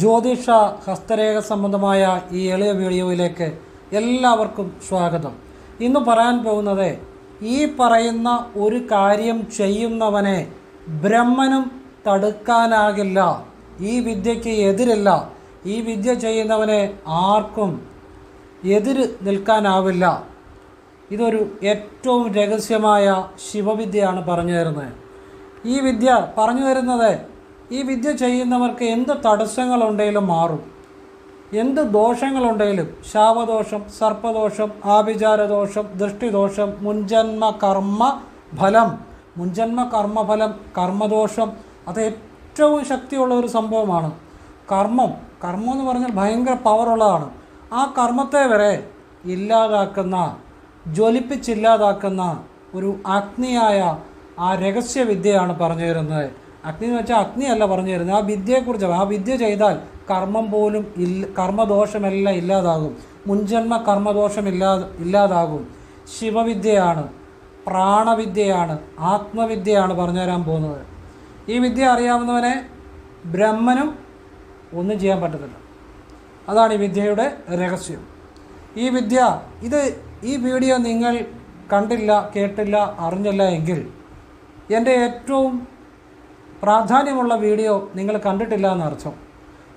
ജ്യോതിഷ ഹസ്തരേഖ സംബന്ധമായ ഈ എളിയ വീഡിയോയിലേക്ക് എല്ലാവർക്കും സ്വാഗതം. ഇന്ന് പറയാൻ പോകുന്നത് ഈ പറയുന്ന ഒരു കാര്യം ചെയ്യുന്നവനെ ബ്രഹ്മനും തടുക്കാനാകില്ല. ഈ വിദ്യയ്ക്ക് എതിരില്ല. ഈ വിദ്യ ചെയ്യുന്നവനെ ആർക്കും എതിര് നിൽക്കാനാവില്ല. ഇതൊരു ഏറ്റവും രഹസ്യമായ ശിവവിദ്യയാണ് പറഞ്ഞു തരുന്നത്. ഈ വിദ്യ പറഞ്ഞു തരുന്നത് ഈ വിദ്യ ചെയ്യുന്നവർക്ക് എന്ത് തടസ്സങ്ങളുണ്ടെങ്കിലും മാറും. എന്ത് ദോഷങ്ങളുണ്ടെങ്കിലും ശാവദോഷം സർപ്പദോഷം ആഭിചാരദോഷം ദൃഷ്ടിദോഷം മുൻജന്മ കർമ്മ ഫലം. മുൻജന്മ കർമ്മഫലം കർമ്മദോഷം അത് ഏറ്റവും ശക്തിയുള്ള ഒരു സംഭവമാണ്. കർമ്മം കർമ്മം എന്ന് പറഞ്ഞാൽ ഭയങ്കര പവറുള്ളതാണ് ആ കർമ്മത്തെ വരെ ഇല്ലാതാക്കുന്ന ജ്വലിപ്പിച്ചില്ലാതാക്കുന്ന ഒരു അഗ്നിയായ ആ രഹസ്യവിദ്യയാണ് പറഞ്ഞു തരുന്നത്. അഗ്നി എന്ന് വെച്ചാൽ അഗ്നിയല്ല പറഞ്ഞു തരുന്നത് ആ വിദ്യയെക്കുറിച്ച് ആ വിദ്യ ചെയ്താൽ കർമ്മം പോലും ഇല്ല കർമ്മദോഷമെല്ലാം ഇല്ലാതാകും. മുൻജന്മ കർമ്മദോഷം ഇല്ലാ ഇല്ലാതാകും. ശിവവിദ്യയാണ് പ്രാണവിദ്യയാണ് ആത്മവിദ്യയാണ് പറഞ്ഞു തരാൻ പോകുന്നത്. ഈ വിദ്യ അറിയാവുന്നവനെ ബ്രഹ്മനും ഒന്നും ചെയ്യാൻ പറ്റത്തില്ല. അതാണ് ഈ വിദ്യയുടെ രഹസ്യം. ഈ വിദ്യ ഇത് ഈ വീഡിയോ നിങ്ങൾ കണ്ടില്ല കേട്ടില്ല അറിഞ്ഞില്ല എങ്കിൽ എന്റെ ഏറ്റവും പ്രാധാന്യമുള്ള വീഡിയോ നിങ്ങൾ കണ്ടിട്ടില്ല എന്നർത്ഥം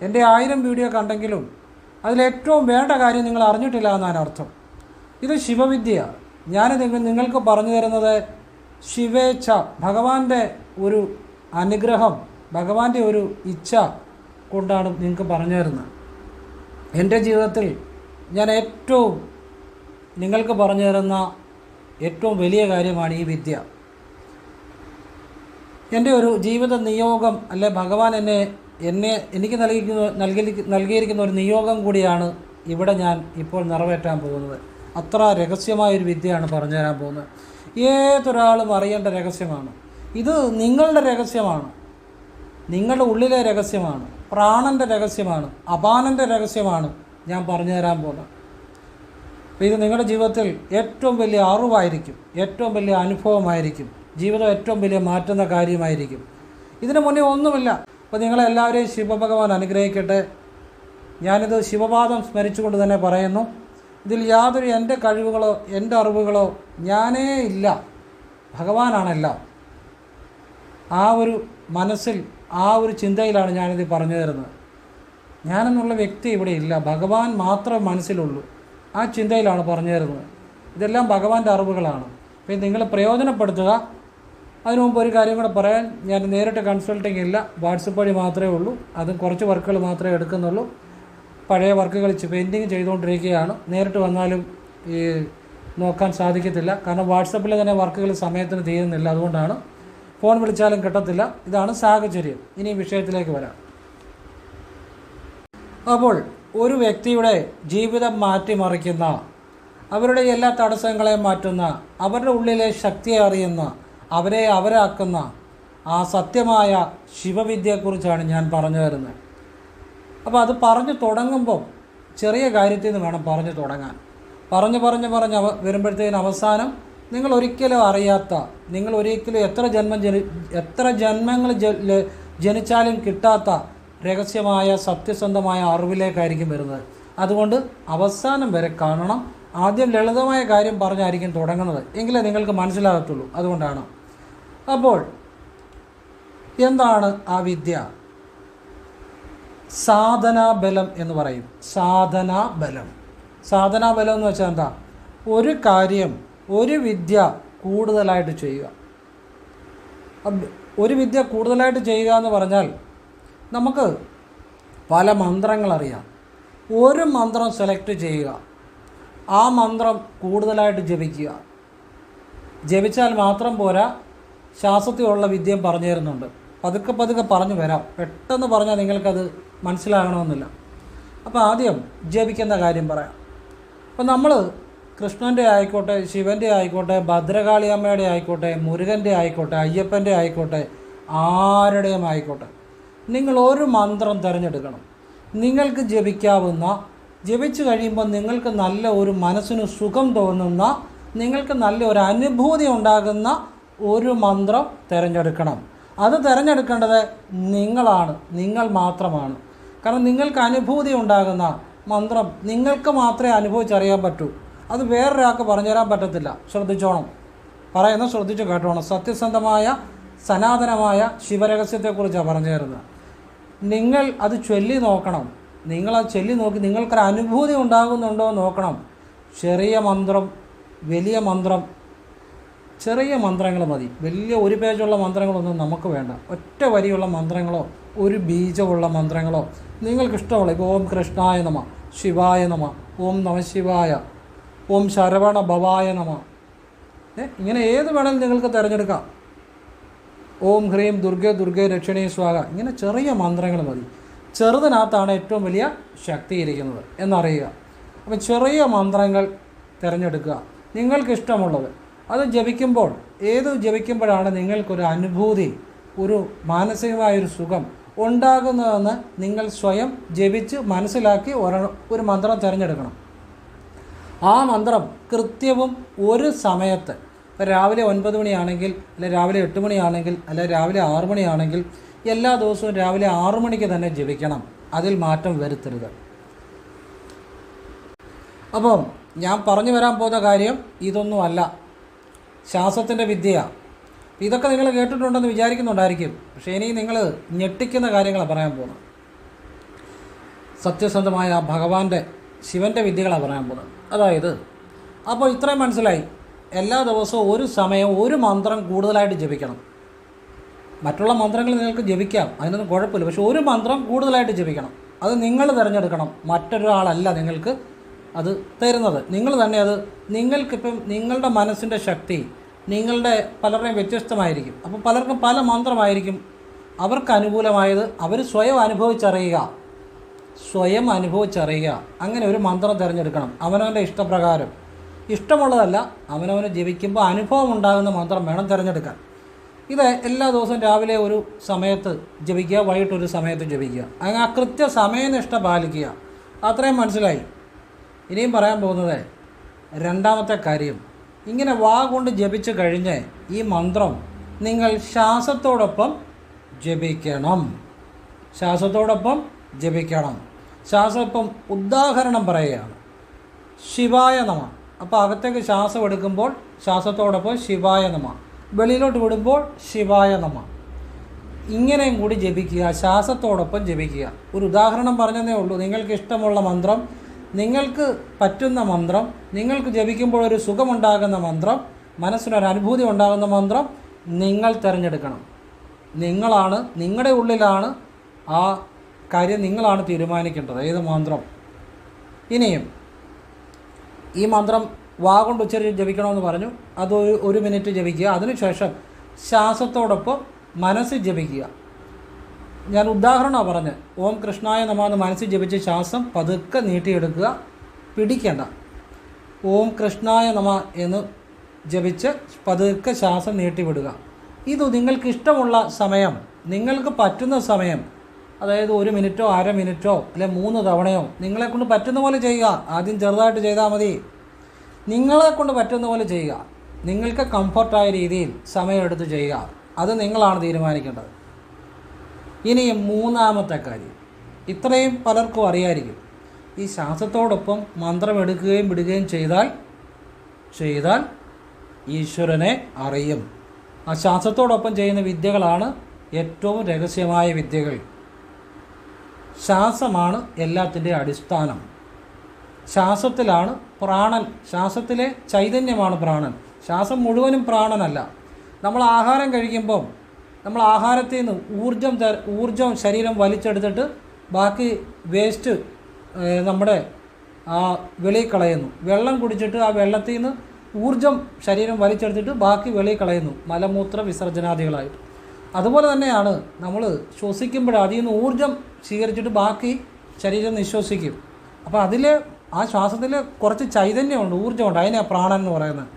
എന്റെ ആയിരം വീഡിയോ കണ്ടെങ്കിലും അതിലേറ്റവും വേണ്ട കാര്യം നിങ്ങൾ അറിഞ്ഞിട്ടില്ല എന്നാണ് അർത്ഥം. ഇത് ശിവവിദ്യ. ഞാൻ നിങ്ങൾ നിങ്ങൾക്ക് പറഞ്ഞു തരുന്നത് ശിവേച്ഛ ഭഗവാന്റെ ഒരു അനുഗ്രഹം ഭഗവാന്റെ ഒരു ഇച്ഛ കൊണ്ടാണ് നിങ്ങൾക്ക് പറഞ്ഞു തരുന്നത്. എന്റെ ജീവിതത്തിൽ ഞാൻ ഏറ്റവും നിങ്ങൾക്ക് പറഞ്ഞു തരുന്ന ഏറ്റവും വലിയ കാര്യമാണ് ഈ വിദ്യ. എന്റെ ഒരു ജീവിത നിയോഗം അല്ലെ ഭഗവാൻ എന്നെ എന്നെ എനിക്ക് നൽകിയിരിക്കുന്ന നൽകി നൽകിയിരിക്കുന്ന ഒരു നിയോഗം കൂടിയാണ് ഇവിടെ ഞാൻ ഇപ്പോൾ നിറവേറ്റാൻ പോകുന്നത്. അത്ര രഹസ്യമായൊരു വിദ്യയാണ് പറഞ്ഞു തരാൻ പോകുന്നത്. ഏതൊരാളും അറിയേണ്ട രഹസ്യമാണ്. ഇത് നിങ്ങളുടെ രഹസ്യമാണ്. നിങ്ങളുടെ ഉള്ളിലെ രഹസ്യമാണ്. പ്രാണന്റെ രഹസ്യമാണ്. അപാനന്റെ രഹസ്യമാണ് ഞാൻ പറഞ്ഞു തരാൻ പോകുന്നത്. ഇത് നിങ്ങളുടെ ജീവിതത്തിൽ ഏറ്റവും വലിയ അറിവായിരിക്കും. ഏറ്റവും വലിയ അനുഭവമായിരിക്കും. ജീവിതം ഏറ്റവും വലിയ മാറ്റുന്ന കാര്യമായിരിക്കും. ഇതിനു മുന്നേ ഒന്നുമില്ല. അപ്പോൾ നിങ്ങളെല്ലാവരെയും ശിവഭഗവാൻ അനുഗ്രഹിക്കട്ടെ. ഞാനിത് ശിവപാദം സ്മരിച്ചുകൊണ്ട് തന്നെ പറയുന്നു. ഇതിൽ യാതൊരു എന്റെ കഴിവുകളോ എന്റെ അറിവുകളോ ഞാനേ ഇല്ല. ഭഗവാനാണെല്ലാം. ആ ഒരു മനസ്സിൽ ആ ഒരു ചിന്തയിലാണ് ഞാനിത് പറഞ്ഞു തരുന്നത്. ഞാനെന്നുള്ള വ്യക്തി ഇവിടെ ഇല്ല. ഭഗവാൻ മാത്രമേ മനസ്സിലുള്ളൂ. ആ ചിന്തയിലാണ് പറഞ്ഞു തരുന്നത്. ഇതെല്ലാം ഭഗവാന്റെ അറിവുകളാണ്. അപ്പോൾ നിങ്ങൾ പ്രയോജനപ്പെടുത്തുക. അതിനു മുമ്പ് ഒരു കാര്യം കൂടെ പറയാൻ. ഞാൻ നേരിട്ട് കൺസൾട്ടിങ് ഇല്ല. വാട്സപ്പ് വഴി മാത്രമേ ഉള്ളൂ. അതും കുറച്ച് വർക്കുകൾ മാത്രമേ എടുക്കുന്നുള്ളൂ. പഴയ വർക്കുകൾ പെയിന്റിങ് ചെയ്തുകൊണ്ടിരിക്കുകയാണ്. നേരിട്ട് വന്നാലും ഈ നോക്കാൻ സാധിക്കത്തില്ല. കാരണം വാട്സപ്പിൽ തന്നെ വർക്കുകൾ സമയത്തിന് തീരുന്നില്ല. അതുകൊണ്ടാണ് ഫോൺ വിളിച്ചാലും കിട്ടത്തില്ല. ഇതാണ് സാഹചര്യം. ഇനി വിഷയത്തിലേക്ക് വരാം. അപ്പോൾ ഒരു വ്യക്തിയുടെ ജീവിതം മാറ്റിമറിക്കുന്ന അവരുടെ എല്ലാ തടസ്സങ്ങളെയും മാറ്റുന്ന അവരുടെ ഉള്ളിലെ ശക്തിയെ അറിയുന്ന അവരെ അവരാക്കുന്ന ആ സത്യമായ ശിവവിദ്യയെക്കുറിച്ചാണ് ഞാൻ പറഞ്ഞു തരുന്നത്. അപ്പോൾ അത് പറഞ്ഞു തുടങ്ങുമ്പോൾ ചെറിയ കാര്യത്തിൽ നിന്ന് വേണം പറഞ്ഞു തുടങ്ങാൻ. പറഞ്ഞു പറഞ്ഞു പറഞ്ഞ് അവ വരുമ്പോഴത്തേന് അവസാനം നിങ്ങൾ ഒരിക്കലും അറിയാത്ത നിങ്ങൾ ഒരിക്കലും എത്ര ജന്മം ജനി എത്ര ജന്മങ്ങൾ ജനിച്ചാലും കിട്ടാത്ത രഹസ്യമായ സത്യസന്ധമായ അറിവിലേക്കായിരിക്കും വരുന്നത്. അതുകൊണ്ട് അവസാനം വരെ കാണണം. ആദ്യം ലളിതമായ കാര്യം പറഞ്ഞായിരിക്കും തുടങ്ങുന്നത്. എങ്കിലേ നിങ്ങൾക്ക് മനസ്സിലാകത്തുള്ളൂ. അതുകൊണ്ടാണ്. അപ്പോൾ എന്താണ് ആ വിദ്യ? സാധനാബലം എന്ന് പറയും. സാധനാബലം സാധനാബലം എന്ന് വെച്ചാൽ എന്താ? ഒരു കാര്യം ഒരു വിദ്യ കൂടുതലായിട്ട് ചെയ്യുക. ഒരു വിദ്യ കൂടുതലായിട്ട് ചെയ്യുക എന്ന് പറഞ്ഞാൽ നമുക്ക് പല മന്ത്രങ്ങൾ അറിയാം. ഒരു മന്ത്രം സെലക്ട് ചെയ്യുക. ആ മന്ത്രം കൂടുതലായിട്ട് ജപിക്കുക. ജപിച്ചാൽ മാത്രം പോരാ ശാസ്ത്രത്തിലുള്ള വിദ്യയും പറഞ്ഞു തരുന്നുണ്ട്. പതുക്കെ പതുക്കെ പറഞ്ഞു വരാം. പെട്ടെന്ന് പറഞ്ഞാൽ നിങ്ങൾക്കത് മനസ്സിലാകണമെന്നില്ല. അപ്പോൾ ആദ്യം ജപിക്കുന്ന കാര്യം പറയാം. അപ്പോൾ നമ്മൾ കൃഷ്ണന്റെ ആയിക്കോട്ടെ ശിവന്റെ ആയിക്കോട്ടെ ഭദ്രകാളിയമ്മയുടെ ആയിക്കോട്ടെ മുരുകന്റെ ആയിക്കോട്ടെ അയ്യപ്പന്റെ ആയിക്കോട്ടെ ആരുടെയും ആയിക്കോട്ടെ നിങ്ങൾ ഒരു മന്ത്രം തിരഞ്ഞെടുക്കണം. നിങ്ങൾക്ക് ജപിക്കാവുന്ന ജപിച്ചു കഴിയുമ്പോൾ നിങ്ങൾക്ക് നല്ല ഒരു മനസ്സിന് സുഖം തോന്നുന്ന നിങ്ങൾക്ക് നല്ല ഒരു അനുഭൂതി ഉണ്ടാകുന്ന ഒരു മന്ത്രം തിരഞ്ഞെടുക്കണം. അത് തിരഞ്ഞെടുക്കേണ്ടത് നിങ്ങളാണ്. നിങ്ങൾ മാത്രമാണ്. കാരണം നിങ്ങൾക്ക് അനുഭൂതി ഉണ്ടാകുന്ന മന്ത്രം നിങ്ങൾക്ക് മാത്രമേ അനുഭവിച്ചറിയാൻ പറ്റൂ. അത് വേറൊരാൾക്ക് പറഞ്ഞുതരാൻ പറ്റത്തില്ല. ശ്രദ്ധിച്ചോണം. പറയുന്ന ശ്രദ്ധിച്ചു കേട്ടോണം. സത്യസന്ധമായ സനാതനമായ ശിവരഹസ്യത്തെക്കുറിച്ചാണ് പറഞ്ഞു തരുന്നത് നിങ്ങൾ അത് ചൊല്ലി നോക്കണം. നിങ്ങളത് ചൊല്ലി നോക്കി നിങ്ങൾക്കൊരു അനുഭൂതി ഉണ്ടാകുന്നുണ്ടോ നോക്കണം. ചെറിയ മന്ത്രം വലിയ മന്ത്രം ചെറിയ മന്ത്രങ്ങൾ മതി. വലിയ ഒരു പേജുള്ള മന്ത്രങ്ങളൊന്നും നമുക്ക് വേണ്ട. ഒറ്റ വരിയുള്ള മന്ത്രങ്ങളോ ഒരു ബീജമുള്ള മന്ത്രങ്ങളോ നിങ്ങൾക്കിഷ്ടമുള്ള ഇപ്പോൾ ഓം കൃഷ്ണായ നമ ശിവായ നമ ഓം നമശിവായ ഓം ശരവണ ഭവായ നമ. ഇങ്ങനെ ഏത് വേണമെങ്കിലും നിങ്ങൾക്ക് തിരഞ്ഞെടുക്കാം. ഓം ഹ്രീം ദുർഗേ ദുർഗേ രക്ഷണേ സ്വാഗ ഇങ്ങനെ ചെറിയ മന്ത്രങ്ങൾ മതി. ചെറുതിനകത്താണ് ഏറ്റവും വലിയ ശക്തി ഇരിക്കുന്നത് എന്നറിയുക. അപ്പം ചെറിയ മന്ത്രങ്ങൾ തിരഞ്ഞെടുക്കുക. നിങ്ങൾക്കിഷ്ടമുള്ളത് അത് ജപിക്കുമ്പോൾ ഏത് ജപിക്കുമ്പോഴാണ് നിങ്ങൾക്കൊരു അനുഭൂതി ഒരു മാനസികമായൊരു സുഖം ഉണ്ടാകുന്നതെന്ന് നിങ്ങൾ സ്വയം ജപിച്ച് മനസ്സിലാക്കി ഒര- മന്ത്രം തിരഞ്ഞെടുക്കണം. ആ മന്ത്രം കൃത്യവും ഒരു സമയത്ത് രാവിലെ ഒൻപത് മണിയാണെങ്കിൽ അല്ലെ രാവിലെ എട്ട് മണിയാണെങ്കിൽ അല്ലെ രാവിലെ ആറ് മണിയാണെങ്കിൽ എല്ലാ ദിവസവും രാവിലെ ആറ് മണിക്ക് തന്നെ ജപിക്കണം. അതിൽ മാറ്റം വരുത്തരുത്. അപ്പം ഞാൻ പറഞ്ഞു വരാൻ പോകുന്ന കാര്യം ഇതൊന്നുമല്ല ശ്വാസത്തിന്റെ വിദ്യയാണ് ഇതൊക്കെ നിങ്ങൾ കേട്ടിട്ടുണ്ടെന്ന് വിചാരിക്കുന്നുണ്ടായിരിക്കും. പക്ഷേ ഇനി നിങ്ങൾ ഞെട്ടിക്കുന്ന കാര്യങ്ങളാണ് പറയാൻ പോകുന്നത്. സത്യസന്ധമായ ഭഗവാന്റെ ശിവന്റെ വിദ്യകളാണ് പറയാൻ പോകുന്നത്. അതായത് അപ്പോൾ ഇത്രയും മനസ്സിലായി. എല്ലാ ദിവസവും ഒരു സമയം ഒരു മന്ത്രം കൂടുതലായിട്ട് ജപിക്കണം. മറ്റുള്ള മന്ത്രങ്ങൾ നിങ്ങൾക്ക് ജപിക്കാം. അതിനൊന്നും കുഴപ്പമില്ല. പക്ഷേ ഒരു മന്ത്രം കൂടുതലായിട്ട് ജപിക്കണം. അത് നിങ്ങൾ തിരഞ്ഞെടുക്കണം. മറ്റൊരാളല്ല നിങ്ങൾക്ക് അത് തരുന്നത്. നിങ്ങൾ തന്നെ അത് നിങ്ങൾക്കിപ്പം നിങ്ങളുടെ മനസ്സിന്റെ ശക്തി നിങ്ങളുടെ പലരുടെയും വ്യത്യസ്തമായിരിക്കും. അപ്പോൾ പലർക്കും പല മന്ത്രമായിരിക്കും അവർക്ക് അനുകൂലമായത്. അവർ സ്വയം അനുഭവിച്ചറിയുക. സ്വയം അനുഭവിച്ചറിയുക. അങ്ങനെ ഒരു മന്ത്രം തിരഞ്ഞെടുക്കണം. അവനവന്റെ ഇഷ്ടപ്രകാരം. ഇഷ്ടമുള്ളതല്ല അവനവന് ജപിക്കുമ്പോൾ അനുഭവം ഉണ്ടാകുന്ന മന്ത്രം വേണം തിരഞ്ഞെടുക്കാൻ. ഇത് എല്ലാ ദിവസവും രാവിലെ ഒരു സമയത്ത് ജപിക്കുക വൈകിട്ട് ഒരു സമയത്ത് ജപിക്കുക. അങ്ങനെ ആ കൃത്യ സമയനിഷ്ഠ പാലിക്കുക. അത്രയും മനസ്സിലായി. ഇനിയും പറയാൻ പോകുന്നത് രണ്ടാമത്തെ കാര്യം. ഇങ്ങനെ വാ കൊണ്ട് ജപിച്ചു കഴിഞ്ഞ് ഈ മന്ത്രം നിങ്ങൾ ശ്വാസത്തോടൊപ്പം ജപിക്കണം. ശ്വാസത്തോടൊപ്പം ജപിക്കണം. ശ്വാസമൊപ്പം ഉദാഹരണം പറയുകയാണ്. ശിവായ നമ. അപ്പോൾ അകത്തേക്ക് ശ്വാസം എടുക്കുമ്പോൾ ശ്വാസത്തോടൊപ്പം ശിവായ നമ. വെളിയിലോട്ട് വിടുമ്പോൾ ശിവായ നമ. ഇങ്ങനെയും കൂടി ജപിക്കുക ശ്വാസത്തോടൊപ്പം ജപിക്കുക. ഒരു ഉദാഹരണം പറഞ്ഞതേ ഉള്ളൂ. നിങ്ങൾക്ക് ഇഷ്ടമുള്ള മന്ത്രം നിങ്ങൾക്ക് പറ്റുന്ന മന്ത്രം നിങ്ങൾക്ക് ജപിക്കുമ്പോൾ ഒരു സുഖമുണ്ടാകുന്ന മന്ത്രം മനസ്സിനൊരു അനുഭൂതി ഉണ്ടാകുന്ന മന്ത്രം നിങ്ങൾ തിരഞ്ഞെടുക്കണം. നിങ്ങളാണ് നിങ്ങളുടെ ഉള്ളിലാണ് ആ കാര്യം നിങ്ങളാണ് തീരുമാനിക്കേണ്ടത്. ഏത് മന്ത്രം? ഇനിയും ഈ മന്ത്രം വാ കൊണ്ട് ഉച്ചരിച്ച് ജപിക്കണമെന്ന് പറഞ്ഞു. അതൊരു ഒരു മിനിറ്റ് ജപിക്കുക. അതിനുശേഷം ശ്വാസത്തോടൊപ്പം മനസ്സിൽ ജപിക്കുക. ഞാൻ ഉദാഹരണമാണ് പറഞ്ഞത്. ഓം കൃഷ്ണായ നമാന്ന് മനസ്സിൽ ജപിച്ച് ശ്വാസം പതുക്കെ നീട്ടിയെടുക്കുക. പിടിക്കേണ്ട. ഓം കൃഷ്ണായ നമ എന്ന് ജപിച്ച് പതുക്കെ ശ്വാസം നീട്ടിവിടുക. ഇത് നിങ്ങൾക്ക് ഇഷ്ടമുള്ള സമയം നിങ്ങൾക്ക് പറ്റുന്ന സമയം അതായത് ഒരു മിനിറ്റോ അര മിനിറ്റോ അല്ലെ മൂന്ന് തവണയോ നിങ്ങളെ കൊണ്ട് പറ്റുന്ന പോലെ ചെയ്യുക. ആദ്യം ചെറുതായിട്ട് ചെയ്താൽ മതി. നിങ്ങളെ കൊണ്ട് പറ്റുന്ന പോലെ ചെയ്യുക. നിങ്ങൾക്ക് കംഫർട്ടായ രീതിയിൽ സമയമെടുത്ത് ചെയ്യുക. അത് നിങ്ങളാണ് തീരുമാനിക്കേണ്ടത്. ഇനി മൂന്നാമത്തെ കാര്യം. ഇത്രയും പലർക്കും അറിയായിരിക്കും. ഈ ശ്വാസത്തോടൊപ്പം മന്ത്രം എടുക്കുകയും വിടുകയും ചെയ്താൽ ചെയ്താൽ ഈശ്വരനെ അറിയും. ആ ശ്വാസത്തോടൊപ്പം ചെയ്യുന്ന വിദ്യകളാണ് ഏറ്റവും രഹസ്യമായ വിദ്യകൾ. ശ്വാസമാണ് എല്ലാത്തിന്റെ അടിസ്ഥാനം. ശ്വാസത്തിലാണ് പ്രാണൻ ശ്വാസത്തിലെ ചൈതന്യമാണ് പ്രാണൻ. ശ്വാസം മുഴുവനും പ്രാണനല്ല. നമ്മൾ ആഹാരം കഴിക്കുമ്പം നമ്മൾ ആഹാരത്തിൽ നിന്ന് ഊർജം ഊർജം ശരീരം വലിച്ചെടുത്തിട്ട് ബാക്കി വേസ്റ്റ് നമ്മുടെ ആ വെളിയിൽ കളയുന്നു. വെള്ളം കുടിച്ചിട്ട് ആ വെള്ളത്തിൽ നിന്ന് ഊർജം ശരീരം വലിച്ചെടുത്തിട്ട് ബാക്കി വെളിയിൽ കളയുന്നു. മലമൂത്ര വിസർജനാദികളായിട്ട്. അതുപോലെ തന്നെയാണ് നമ്മൾ ശ്വസിക്കുമ്പോൾ അതിൽ നിന്ന് ഊർജം സ്വീകരിച്ചിട്ട് ബാക്കി ശരീരം നിശ്വസിക്കും. അപ്പോൾ അതിൽ ആ ശ്വാസത്തിൽ കുറച്ച് ചൈതന്യമുണ്ട് ഊർജമുണ്ട്. അതിനെ പ്രാണൻ എന്ന് പറയുന്നത്.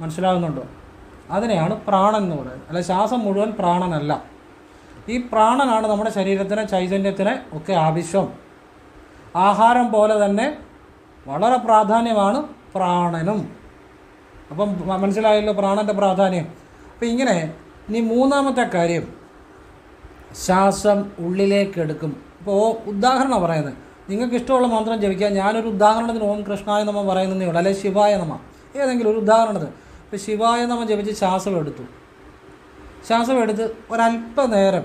മനസ്സിലാകുന്നുണ്ടോ അതിനെയാണ് പ്രാണൻ എന്ന് പറയുന്നത്. അല്ല ശ്വാസം മുഴുവൻ പ്രാണനല്ല. ഈ പ്രാണനാണ് നമ്മുടെ ശരീരത്തിന് ചൈതന്യത്തിന് ഒക്കെ ആവശ്യം. ആഹാരം പോലെ തന്നെ വളരെ പ്രാധാന്യമാണ് പ്രാണനും. അപ്പം മനസ്സിലായല്ലോ പ്രാണന്റെ പ്രാധാന്യം. അപ്പം ഇങ്ങനെ ഇനി മൂന്നാമത്തെ കാര്യം. ശ്വാസം ഉള്ളിലേക്ക് എടുക്കും. ഇപ്പോൾ ഉദാഹരണം പറയുന്നത്. നിങ്ങൾക്ക് ഇഷ്ടമുള്ള മന്ത്രം ജപിക്കാം ഞാനൊരു ഉദാഹരണത്തിന് ഓം കൃഷ്ണായ നമ പറയുന്നതേ ഉള്ളൂ. അല്ലെങ്കിൽ ശിവായ നമ. ഏതെങ്കിലും ഒരു ഉദാഹരണത്തിന്. ഇപ്പോൾ ശിവായ നമ്മൾ ജപിച്ച് ശ്വാസം എടുത്തു. ശ്വാസം എടുത്ത് ഒരല്പനേരം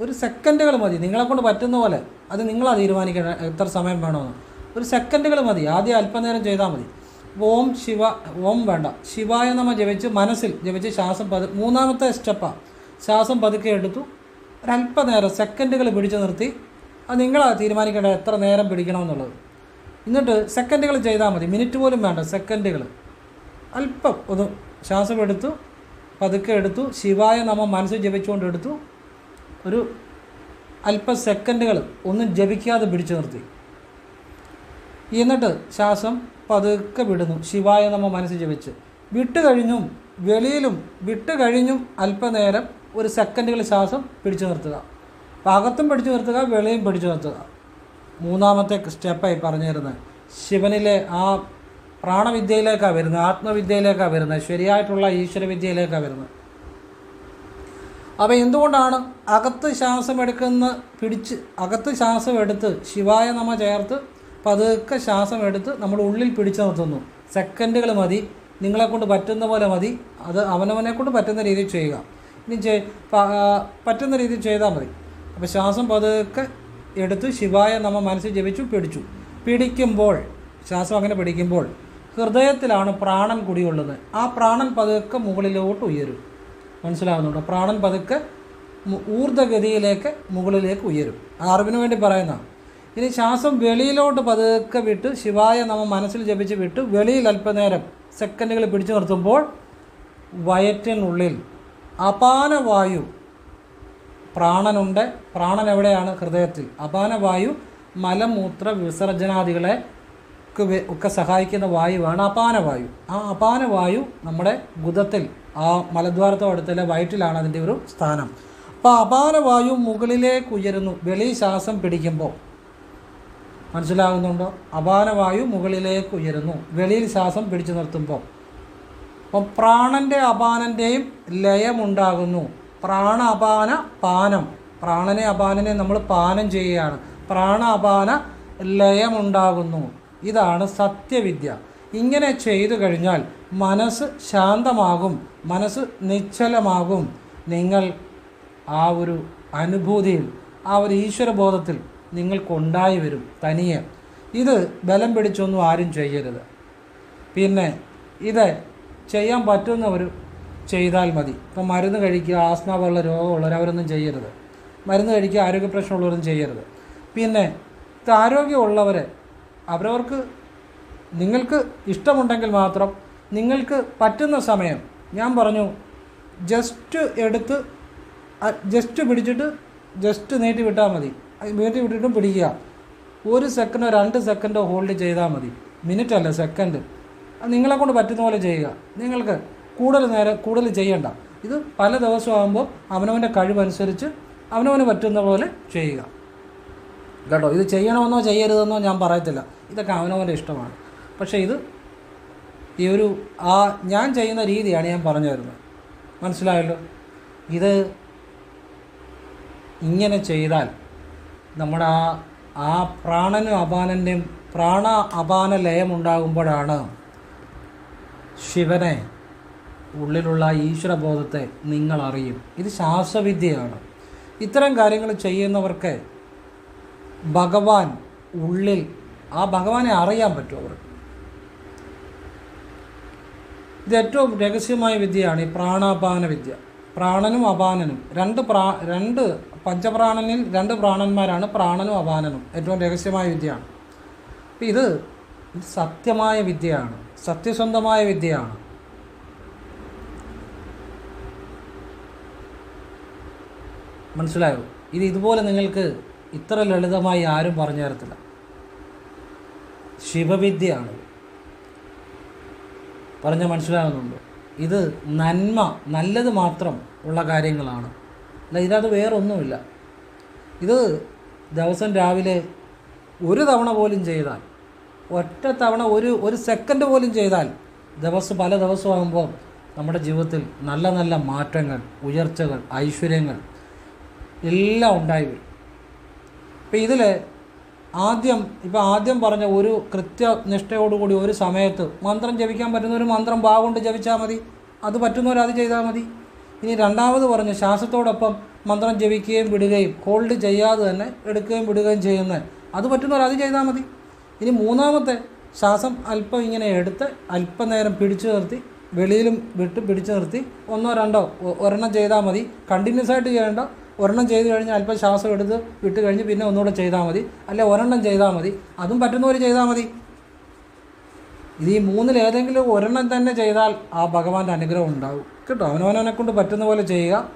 ഒരു സെക്കൻഡുകൾ മതി. നിങ്ങളെക്കൊണ്ട് പറ്റുന്ന പോലെ അത് നിങ്ങളാണ് തീരുമാനിക്കണം എത്ര സമയം വേണമെന്ന്. ഒരു സെക്കൻഡുകൾ മതി. ആദ്യം അല്പനേരം ചെയ്താൽ മതി. ഓം ശിവ ഓം വേണ്ട. ശിവായ നമ്മൾ ജപിച്ച് മനസ്സിൽ ജപിച്ച് ശ്വാസം പതു മൂന്നാമത്തെ സ്റ്റെപ്പാണ് ശ്വാസം പതുക്കെ എടുത്തു. ഒരല്പനേരം സെക്കൻഡുകൾ പിടിച്ചു നിർത്തി. അത് നിങ്ങളാണ് തീരുമാനിക്കേണ്ടത് എത്ര നേരം പിടിക്കണമെന്നുള്ളത്. എന്നിട്ട് സെക്കൻഡുകൾ ചെയ്താൽ മതി. മിനിറ്റ് പോലും വേണ്ട സെക്കൻഡുകൾ. അല്പം ഒന്ന് ശ്വാസം എടുത്തു പതുക്കെ എടുത്തു ശിവായ നമ്മൾ മനസ്സിൽ ജപിച്ചുകൊണ്ട് എടുത്തു. ഒരു അല്പ സെക്കൻഡുകൾ ഒന്നും ജപിക്കാതെ പിടിച്ചു നിർത്തി. എന്നിട്ട് ശ്വാസം പതുക്കെ വിടുന്നു ശിവായ നമ്മൾ മനസ്സിൽ ജപിച്ച്. വിട്ട് കഴിഞ്ഞും വെളിയിലും വിട്ട് കഴിഞ്ഞും അല്പനേരം ഒരു സെക്കൻഡുകൾ ശ്വാസം പിടിച്ചു നിർത്തുക. അപ്പോൾ അകത്തും പിടിച്ചു നിർത്തുക വെളിയും പിടിച്ചു നിർത്തുക. മൂന്നാമത്തെ സ്റ്റെപ്പായി പറഞ്ഞു തരുന്നത് ശിവനിലെ ആ പ്രാണവിദ്യയിലേക്കാണ് വരുന്നത് ആത്മവിദ്യയിലേക്കാണ് വരുന്നത് ശരിയായിട്ടുള്ള ഈശ്വരവിദ്യയിലേക്കാണ് വരുന്നത്. അപ്പോൾ എന്തുകൊണ്ടാണ് അകത്ത് ശ്വാസം എടുക്കുന്ന പിടിച്ച് അകത്ത് ശ്വാസം എടുത്ത് ശിവായ നമ ചേർത്ത് പതുക്കെ ശ്വാസം എടുത്ത് നമ്മൾ ഉള്ളിൽ പിടിച്ചു നിർത്തുന്നു. സെക്കൻഡുകൾ മതി നിങ്ങളെക്കൊണ്ട് പറ്റുന്ന പോലെ മതി അത് അവനവനെക്കൊണ്ട് പറ്റുന്ന രീതിയിൽ ചെയ്യുക. ഇനി ചെയ് പറ്റുന്ന രീതിയിൽ ചെയ്താൽ മതി. അപ്പോൾ ശ്വാസം പതുക്കെ എടുത്ത് ശിവായ നമ മനസ്സിൽ ജപിച്ചു പിടിച്ചു. പിടിക്കുമ്പോൾ ശ്വാസം അങ്ങനെ പിടിക്കുമ്പോൾ ഹൃദയത്തിലാണ് പ്രാണൻ കുടിയുള്ളത്. ആ പ്രാണൻ പതുക്കെ മുകളിലോട്ട് ഉയരും. മനസ്സിലാകുന്നുണ്ടോ പ്രാണൻ പതുക്കെ ഊർജഗതിയിലേക്ക് മുകളിലേക്ക് ഉയരും. അത് അറിവിന് വേണ്ടി പറയുന്നതാണ് ഇനി ശ്വാസം വെളിയിലോട്ട് പതുക്കെ വിട്ട് ശിവായ നമ്മൾ മനസ്സിൽ ജപിച്ച് വിട്ട് വെളിയിൽ അല്പനേരം സെക്കൻഡുകൾ പിടിച്ചു നിർത്തുമ്പോൾ വയറ്റിനുള്ളിൽ അപാനവായു പ്രാണനുണ്ട്. പ്രാണൻ എവിടെയാണ്? ഹൃദയത്തിൽ. അപാനവായു മലമൂത്ര വിസർജനാദികളെ ഒക്കെ ഒക്കെ സഹായിക്കുന്ന വായുവാണ് അപാനവായു. ആ അപാനവായു നമ്മുടെ ഗുദത്തിൽ ആ മലദ്വാരത്തോടത്തിലെ വയറ്റിലാണ് അതിന്റെ ഒരു സ്ഥാനം. അപ്പോൾ അപാനവായു മുകളിലേക്ക് ഉയരുന്നു. വെളി ശ്വാസം പിടിക്കുമ്പോൾ. മനസ്സിലാകുന്നുണ്ടോ അപാനവായു മുകളിലേക്ക് ഉയരുന്നു. വെളിയിൽ ശ്വാസം പിടിച്ചു നിർത്തുമ്പോൾ. അപ്പം പ്രാണന്റെ അപാനന്റെയും ലയമുണ്ടാകുന്നു. പ്രാണ അപാന പാനം. പ്രാണനെ അപാനനെ നമ്മൾ പാനം ചെയ്യുകയാണ്. പ്രാണ അപാന ലയമുണ്ടാകുന്നു. ഇതാണ് സത്യവിദ്യ. ഇങ്ങനെ ചെയ്തു കഴിഞ്ഞാൽ മനസ്സ് ശാന്തമാകും മനസ്സ് നിശ്ചലമാകും. നിങ്ങൾ ആ ഒരു അനുഭൂതിയിൽ ആ ഒരു ഈശ്വരബോധത്തിൽ നിങ്ങൾക്കുണ്ടായി വരും തനിയെ. ഇത് ബലം പിടിച്ചൊന്നും ആരും ചെയ്യരുത്. പിന്നെ ഇത് ചെയ്യാൻ പറ്റുന്നവർ ചെയ്താൽ മതി. ഇപ്പം മരുന്ന് കഴിക്കുക ആസ്മ പോലുള്ള രോഗമുള്ളവർ അവരൊന്നും ചെയ്യരുത്. മരുന്ന് കഴിക്കുക ആരോഗ്യ പ്രശ്നമുള്ളവരൊന്നും ചെയ്യരുത്. പിന്നെ ആരോഗ്യമുള്ളവരെ അവരവർക്ക് നിങ്ങൾക്ക് ഇഷ്ടമുണ്ടെങ്കിൽ മാത്രം നിങ്ങൾക്ക് പറ്റുന്ന സമയം ഞാൻ പറഞ്ഞു ജസ്റ്റ് എടുത്ത് ജസ്റ്റ് പിടിച്ചിട്ട് ജസ്റ്റ് നീട്ടി വിട്ടാൽ മതി. നീട്ടി വിട്ടിട്ടും പിടിക്കുക. ഒരു സെക്കൻഡോ രണ്ട് സെക്കൻഡോ ഹോൾഡ് ചെയ്താൽ മതി. മിനിറ്റ് അല്ല സെക്കൻഡ് നിങ്ങളെ കൊണ്ട് പറ്റുന്ന പോലെ ചെയ്യുക. നിങ്ങൾക്ക് കൂടുതൽ നേരം കൂടുതൽ ചെയ്യണ്ട. ഇത് പല ദിവസമാകുമ്പോൾ അവനവന്റെ കഴിവനുസരിച്ച് അവനവന് പറ്റുന്ന പോലെ ചെയ്യുക. കേട്ടോ ഇത് ചെയ്യണമെന്നോ ചെയ്യരുതെന്നോ ഞാൻ പറയത്തില്ല. ഇതൊക്കെ അവനവന്റെ ഇഷ്ടമാണ്. പക്ഷേ ഇത് ഈ ഒരു ആ ഞാൻ ചെയ്യുന്ന രീതിയാണ് ഞാൻ പറഞ്ഞു തരുന്നത്. മനസ്സിലായല്ലോ? ഇത് ഇങ്ങനെ ചെയ്താൽ നമ്മുടെ ആ ആ പ്രാണനും അപാനന്റെയും പ്രാണ അപാന ലയമുണ്ടാകുമ്പോഴാണ് ശിവനെ ഉള്ളിലുള്ള ഈശ്വരബോധത്തെ നിങ്ങളറിയും. ഇത് ശാസ്ത്രവിദ്യയാണ് ഇത്തരം കാര്യങ്ങൾ ചെയ്യുന്നവർക്ക് ഭഗവാൻ ഉള്ളിൽ ആ ഭഗവാനെ അറിയാൻ പറ്റും അവർക്ക്. ഇത് ഏറ്റവും രഹസ്യമായ വിദ്യയാണ് ഈ പ്രാണാപാന വിദ്യ. പ്രാണനും അപാനനും. രണ്ട് പ്രാ രണ്ട് പഞ്ചപ്രാണനിൽ രണ്ട് പ്രാണന്മാരാണ് പ്രാണനും അപാനനും. ഏറ്റവും രഹസ്യമായ വിദ്യയാണ്. അപ്പം ഇത് സത്യമായ വിദ്യയാണ്. സത്യസന്ധമായ വിദ്യയാണ്. മനസ്സിലായോ? ഇത് ഇതുപോലെ നിങ്ങൾക്ക് ഇത്ര ലളിതമായി ആരും പറഞ്ഞു തരത്തില്ല. ശിവവിദ്യയാണ്. പറഞ്ഞ മനസ്സിലാകുന്നുണ്ടോ ഇത് നന്മ നല്ലത് മാത്രം ഉള്ള കാര്യങ്ങളാണ്. അല്ല ഇതിനകത്ത് വേറൊന്നുമില്ല. ഇത് ദിവസം രാവിലെ ഒരു തവണ പോലും ചെയ്താൽ ഒറ്റ തവണ ഒരു ഒരു സെക്കൻഡ് പോലും ചെയ്താൽ ദിവസം പല ദിവസമാകുമ്പോൾ നമ്മുടെ ജീവിതത്തിൽ നല്ല നല്ല മാറ്റങ്ങൾ ഉയർച്ചകൾ ഐശ്വര്യങ്ങൾ എല്ലാം ഉണ്ടായി വരും. ഇപ്പം ഇതിൽ ആദ്യം ഇപ്പം ആദ്യം പറഞ്ഞ ഒരു കൃത്യനിഷ്ഠയോടുകൂടി ഒരു സമയത്ത് മന്ത്രം ജപിക്കാൻ പറ്റുന്ന ഒരു മന്ത്രം ബാവുകൊണ്ട് ജപിച്ചാൽ മതി അത് പറ്റുന്നവർ അത് ചെയ്താൽ മതി. ഇനി രണ്ടാമത് പറഞ്ഞ ശ്വാസത്തോടൊപ്പം മന്ത്രം ജപിക്കുകയും വിടുകയും ഹോൾഡ് ചെയ്യാതെ തന്നെ എടുക്കുകയും വിടുകയും ചെയ്യുന്നത് അത് പറ്റുന്നവർ അത് ചെയ്താൽ മതി. ഇനി മൂന്നാമത്തെ ശ്വാസം അല്പം ഇങ്ങനെ എടുത്ത് അല്പനേരം പിടിച്ചു നിർത്തി വെളിയിലും വിട്ട് പിടിച്ചു നിർത്തി ഒന്നോ രണ്ടോ ഒരെണ്ണം ചെയ്താൽ മതി. കണ്ടിന്യൂസ് ആയിട്ട് ചെയ്യേണ്ട ഒരെണ്ണം ചെയ്ത് കഴിഞ്ഞാൽ അല്പം ശ്വാസം എടുത്ത് വിട്ട് കഴിഞ്ഞ് പിന്നെ ഒന്നുകൂടെ ചെയ്താൽ മതി. അല്ലെ ഒരെണ്ണം ചെയ്താൽ മതി. അതും പറ്റുന്നവർ ചെയ്താൽ മതി. ഇത് ഈ മൂന്നിൽ ഏതെങ്കിലും ഒരെണ്ണം തന്നെ ചെയ്താൽ ആ ഭഗവാന്റെ അനുഗ്രഹം ഉണ്ടാവും. കേട്ടോ? അവനവനെ കൊണ്ട് പറ്റുന്ന പോലെ ചെയ്യുക.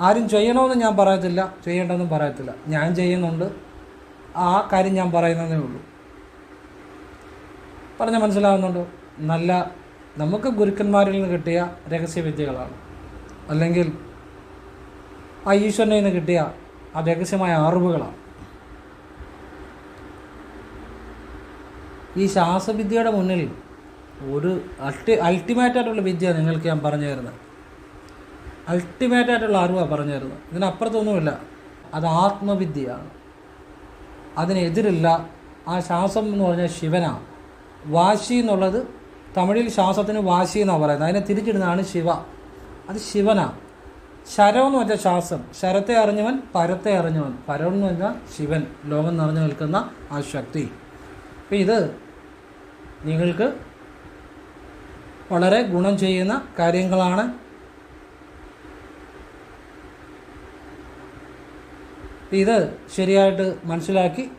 ആരും ചെയ്യണമെന്ന് ഞാൻ പറയത്തില്ല. ചെയ്യേണ്ടെന്നും പറയത്തില്ല. ഞാൻ ചെയ്യുന്നുണ്ട്. ആ കാര്യം ഞാൻ പറയുന്നതേ ഉള്ളൂ. പറഞ്ഞാൽ മനസ്സിലാകുന്നുണ്ടോ നല്ല നമുക്ക് ഗുരുക്കന്മാരിൽ നിന്ന് കിട്ടിയ രഹസ്യവിദ്യകളാണ്. അല്ലെങ്കിൽ ആ ഈശ്വരനിൽ നിന്ന് കിട്ടിയ ആ രഹസ്യമായ അറിവുകളാണ്. ഈ ശാസ്ത്രവിദ്യയുടെ മുന്നിൽ ഒരു അൾട്ടി അൾട്ടിമേറ്റായിട്ടുള്ള വിദ്യ നിങ്ങൾക്ക് ഞാൻ പറഞ്ഞു തരുന്നത്. അൾട്ടിമേറ്റായിട്ടുള്ള അറിവാണ് പറഞ്ഞു തരുന്നത്. ഇതിനപ്പുറത്തൊന്നുമില്ല. അത് ആത്മവിദ്യയാണ്. അതിനെതിരില്ല. ആ ശ്വാസം എന്ന് പറഞ്ഞാൽ ശിവനാണ് വാശി എന്നുള്ളത് തമിഴിൽ ശ്വാസത്തിന് വാശി എന്നാണ് പറയുന്നത്. അതിനെ തിരിച്ചിടുന്നതാണ് ശിവ. അത് ശിവനാണ് ശരം എന്ന് വെച്ചാൽ ശ്വാസം. ശരത്തെ അറിഞ്ഞവൻ പരത്തെ അറിഞ്ഞവൻ. പരം എന്ന് പറഞ്ഞാൽ ശിവൻ. ലോകം നിറഞ്ഞു നിൽക്കുന്ന ആ ശക്തി. അപ്പം ഇത് നിങ്ങൾക്ക് വളരെ ഗുണം ചെയ്യുന്ന കാര്യങ്ങളാണ്. ഇത് ശരിയായിട്ട് മനസ്സിലാക്കി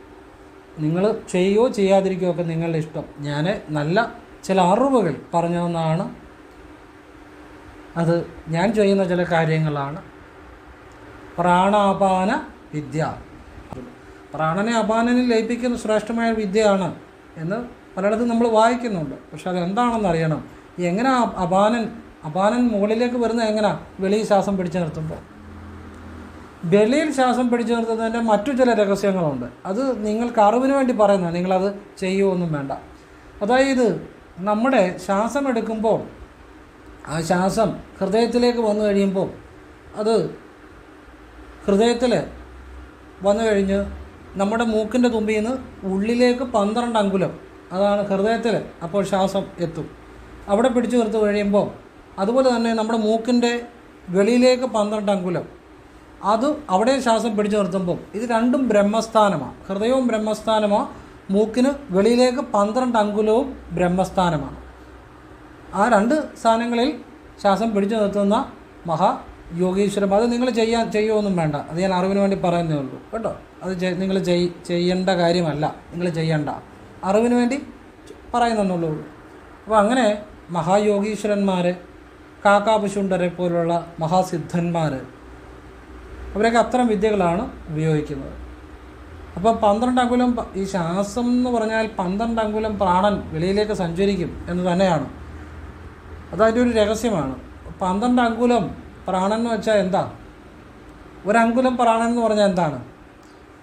നിങ്ങൾ ചെയ്യുകയോ ചെയ്യാതിരിക്കുകയോ ഒക്കെ നിങ്ങളുടെ ഇഷ്ടം. ഞാൻ നല്ല ചില അറിവുകൾ പറഞ്ഞു തന്നതാണ് അത് ഞാൻ ചെയ്യുന്ന ചില കാര്യങ്ങളാണ്. പ്രാണാപാന വിദ്യ. പ്രാണനെ അപാനനിൽ ലയിപ്പിക്കുന്ന ശ്രേഷ്ഠമായ വിദ്യയാണ് എന്ന് പലയിടത്തും നമ്മൾ വായിക്കുന്നുണ്ട്. പക്ഷെ അതെന്താണെന്ന് അറിയണം എങ്ങനെ അപാനൻ അപാനൻ മുകളിലേക്ക് വരുന്നത് എങ്ങനെ? വെളിയിൽ ശ്വാസം പിടിച്ചു നിർത്തുമ്പോൾ. വെളിയിൽ ശ്വാസം പിടിച്ചു നിർത്തുന്നതിന്റെ മറ്റു ചില രഹസ്യങ്ങളുണ്ട്. അത് നിങ്ങൾക്ക് അറിവിന് വേണ്ടി പറയുന്നത് നിങ്ങളത് ചെയ്യുമൊന്നും വേണ്ട. അതായത് നമ്മുടെ ശ്വാസം എടുക്കുമ്പോൾ ആ ശ്വാസം ഹൃദയത്തിലേക്ക് വന്നു കഴിയുമ്പോൾ അത് ഹൃദയത്തിൽ വന്നു കഴിഞ്ഞ് നമ്മുടെ മൂക്കിന്റെ തുമ്പിൽ നിന്ന് ഉള്ളിലേക്ക് പന്ത്രണ്ട് അങ്കുലം അതാണ് ഹൃദയത്തിൽ അപ്പോൾ ശ്വാസം എത്തും. അവിടെ പിടിച്ചു നിർത്ത് കഴിയുമ്പോൾ അതുപോലെ തന്നെ നമ്മുടെ മൂക്കിന്റെ വെളിയിലേക്ക് പന്ത്രണ്ട് അങ്കുലം അത് അവിടെ ശ്വാസം പിടിച്ചു നിർത്തുമ്പോൾ ഇത് രണ്ടും ബ്രഹ്മസ്ഥാനമാണ്. ഹൃദയവും ബ്രഹ്മസ്ഥാനമാണ് മൂക്കിന് വെളിയിലേക്ക് പന്ത്രണ്ട് അങ്കുലവും ബ്രഹ്മസ്ഥാനമാണ്. ആ രണ്ട് സ്ഥാനങ്ങളിൽ ശ്വാസം പിടിച്ചു നിർത്തുന്ന മഹാ യോഗീശ്വരം അത് നിങ്ങൾ ചെയ്യാൻ ചെയ്യുമൊന്നും വേണ്ട. അത് ഞാൻ അറിവിന് വേണ്ടി പറയുന്നേ ഉള്ളൂ. കേട്ടോ? അത് നിങ്ങൾ ചെയ്യേണ്ട കാര്യമല്ല. നിങ്ങൾ ചെയ്യേണ്ട. അറിവിന് വേണ്ടി പറയുന്നെന്നുള്ളൂ. അപ്പോൾ അങ്ങനെ മഹായോഗീശ്വരന്മാർ കാക്കാപശുണ്ടരെ പോലുള്ള മഹാസിദ്ധന്മാർ അവരൊക്കെ അത്തരം വിദ്യകളാണ് ഉപയോഗിക്കുന്നത്. അപ്പോൾ പന്ത്രണ്ട് അങ്കുലം ഈ ശ്വാസം എന്ന് പറഞ്ഞാൽ പന്ത്രണ്ട് അങ്കുലം പ്രാണൻ വെളിയിലേക്ക് സഞ്ചരിക്കും എന്ന് തന്നെയാണ്. അതതിന്റെ ഒരു രഹസ്യമാണ്. പന്ത്രണ്ട് അങ്കുലം പ്രാണൻ എന്ന് വെച്ചാൽ എന്താ? ഒരങ്കുലം പ്രാണൻ എന്ന് പറഞ്ഞാൽ എന്താണ്?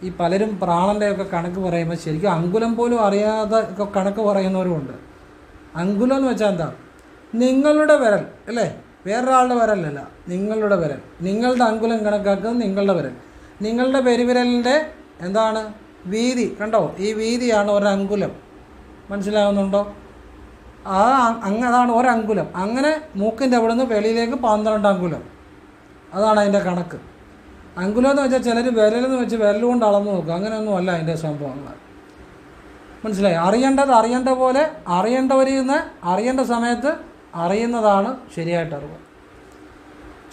ഈ പലരും പ്രാണന്റെയൊക്കെ കണക്ക് പറയുമ്പോൾ ശരിക്കും അങ്കുലം പോലും അറിയാതെ ഒക്കെ കണക്ക് പറയുന്നവരുമുണ്ട്. അങ്കുലം എന്ന് വെച്ചാൽ എന്താ? നിങ്ങളുടെ വിരൽ അല്ലേ? വേറൊരാളുടെ വിരലല്ല നിങ്ങളുടെ വിരൽ. നിങ്ങളുടെ അങ്കുലം കണക്കാക്കുന്നത് നിങ്ങളുടെ വിരൽ. നിങ്ങളുടെ പെരുവിരലിന്റെ എന്താണ്? വീതി. കണ്ടോ? ഈ വീതിയാണ് ഒരു അങ്കുലം മനസ്സിലാവുന്നുണ്ടോ? ആ അങ്ങ് അതാണ് ഒരങ്കുലം. അങ്ങനെ മൂക്കിന്റെ അവിടെ നിന്ന് വെളിയിലേക്ക് പന്ത്രണ്ട് അങ്കുലം. അതാണ് അതിന്റെ കണക്ക്. അങ്കുലം എന്ന് വെച്ചാൽ ചിലർ വിരലെന്ന് വെച്ച് വിരലുകൊണ്ട് അളന്ന് നോക്കും. അങ്ങനെയൊന്നും അല്ല അതിന്റെ സംഭവങ്ങൾ മനസ്സിലായി? അറിയേണ്ടത് അറിയേണ്ട പോലെ അറിയേണ്ടവരിൽ നിന്ന് അറിയേണ്ട സമയത്ത് അറിയുന്നതാണ് ശരിയായിട്ട് അറിവ്.